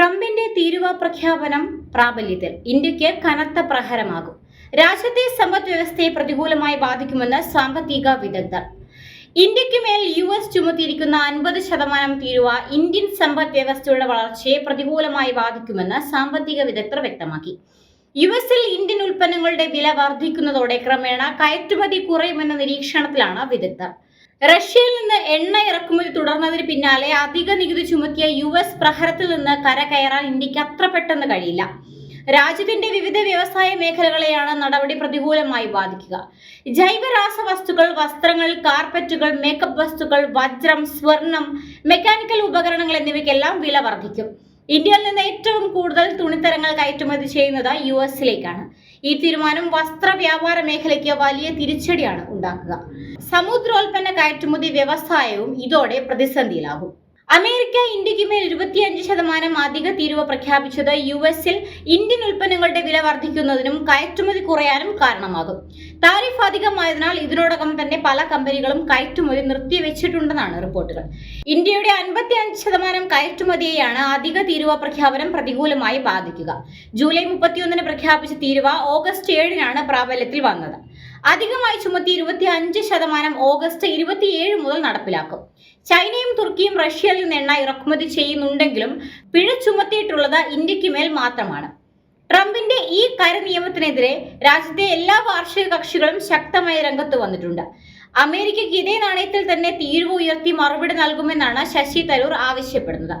ട്രംപിന്റെ തീരുവ പ്രഖ്യാപനം പ്രാബല്യത്തിൽ ഇന്ത്യയ്ക്ക് കനത്ത പ്രഹരമാകും. രാജ്യത്തെ സമ്പദ് വ്യവസ്ഥയെ പ്രതികൂലമായി ബാധിക്കുമെന്ന് സാമ്പത്തിക വിദഗ്ധർ. ഇന്ത്യയ്ക്ക് മേൽ യു എസ് ചുമത്തിയിരിക്കുന്ന അൻപത് ശതമാനം തീരുവ ഇന്ത്യൻ സമ്പദ് വ്യവസ്ഥയുടെ വളർച്ചയെ പ്രതികൂലമായി ബാധിക്കുമെന്ന് സാമ്പത്തിക വിദഗ്ധർ വ്യക്തമാക്കി. യു എസിൽ ഇന്ത്യൻ ഉൽപ്പന്നങ്ങളുടെ വില വർദ്ധിക്കുന്നതോടെ ക്രമേണ കയറ്റുമതി കുറയുമെന്ന നിരീക്ഷണത്തിലാണ് വിദഗ്ധർ. റഷ്യയിൽ നിന്ന് എണ്ണ ഇറക്കുമതി തുടർന്നതിന് പിന്നാലെ അധിക നികുതി ചുമത്തിയ യു എസ് പ്രഹരത്തിൽ നിന്ന് കരകയറാൻ ഇന്ത്യയ്ക്ക് അത്ര പെട്ടെന്ന് കഴിയില്ല. രാജ്യത്തിന്റെ വിവിധ വ്യവസായ മേഖലകളെയാണ് നടപടി പ്രതികൂലമായി ബാധിക്കുക. ജൈവരാസ വസ്തുക്കൾ വസ്ത്രങ്ങൾ കാർപ്പറ്റുകൾ മേക്കപ്പ് വസ്തുക്കൾ വജ്രം സ്വർണം മെക്കാനിക്കൽ ഉപകരണങ്ങൾ എന്നിവയ്ക്കെല്ലാം വില വർദ്ധിക്കും. ഇന്ത്യയിൽ നിന്ന് ഏറ്റവും കൂടുതൽ തുണിത്തരങ്ങൾ കയറ്റുമതി ചെയ്യുന്നത് യു എസിലേക്കാണ്. ഈ തീരുമാനം വസ്ത്ര വ്യാപാര മേഖലയ്ക്ക് വലിയ തിരിച്ചടിയാണ് ഉണ്ടാക്കുക. സമുദ്രോൽപ്പന്ന കയറ്റുമതി വ്യവസായവും ഇതോടെ പ്രതിസന്ധിയിലാകും. അമേരിക്ക ഇന്ത്യയ്ക്ക് മേൽ ഇരുപത്തിയഞ്ച് ശതമാനം അധിക തീരുവ പ്രഖ്യാപിച്ചത് യു എസിൽ ഇന്ത്യൻ ഉൽപ്പന്നങ്ങളുടെ വില വർദ്ധിക്കുന്നതിനും കയറ്റുമതി കുറയാനും കാരണമാകും. താരിഫ് അധികമായതിനാൽ ഇതിനോടകം തന്നെ പല കമ്പനികളും കയറ്റുമതി നിർത്തിവെച്ചിട്ടുണ്ടെന്നാണ് റിപ്പോർട്ടുകൾ. ഇന്ത്യയുടെ അൻപത്തി അഞ്ച് ശതമാനം കയറ്റുമതിയെയാണ് അധിക തീരുവ പ്രഖ്യാപനം പ്രതികൂലമായി ബാധിക്കുക. ജൂലൈ മുപ്പത്തിയൊന്നിന് പ്രഖ്യാപിച്ച തീരുവ ഓഗസ്റ്റ് ഏഴിനാണ് പ്രാബല്യത്തിൽ വന്നത്. അധികമായി ചുമത്തി ഇരുപത്തി അഞ്ച് ശതമാനം ഓഗസ്റ്റ് ഇരുപത്തിയേഴ് മുതൽ നടപ്പിലാക്കും. ചൈനയും തുർക്കിയും റഷ്യയിൽ നിന്ന് എണ്ണ ഇറക്കുമതി ചെയ്യുന്നുണ്ടെങ്കിലും പിഴ ചുമത്തിയിട്ടുള്ളത് ഇന്ത്യയ്ക്ക് മേൽ മാത്രമാണ്. ട്രംപിന്റെ ഈ കരനിയമത്തിനെതിരെ രാജ്യത്തെ എല്ലാ വാർഷിക കക്ഷികളും ശക്തമായി രംഗത്ത് വന്നിട്ടുണ്ട്. അമേരിക്കയ്ക്ക് ഇതേ നാണയത്തിൽ തന്നെ തീരുവ ഉയർത്തി മറുപടി നൽകുമെന്നാണ് ശശി തരൂർ ആവശ്യപ്പെടുന്നത്.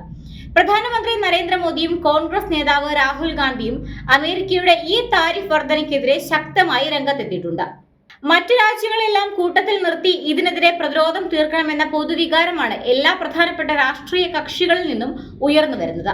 പ്രധാനമന്ത്രി നരേന്ദ്രമോദിയും കോൺഗ്രസ് നേതാവ് രാഹുൽ ഗാന്ധിയും അമേരിക്കയുടെ ഈ താരിഫ് വർധനയ്ക്കെതിരെ ശക്തമായി രംഗത്തെത്തിയിട്ടുണ്ട്. മറ്റു രാജ്യങ്ങളെല്ലാം കൂട്ടത്തിൽ നിർത്തി ഇതിനെതിരെ പ്രതിരോധം തീർക്കണമെന്ന പൊതുവികാരമാണ് എല്ലാ പ്രധാനപ്പെട്ട രാഷ്ട്രീയ കക്ഷികളിൽ നിന്നും ഉയർന്നു വരുന്നത്.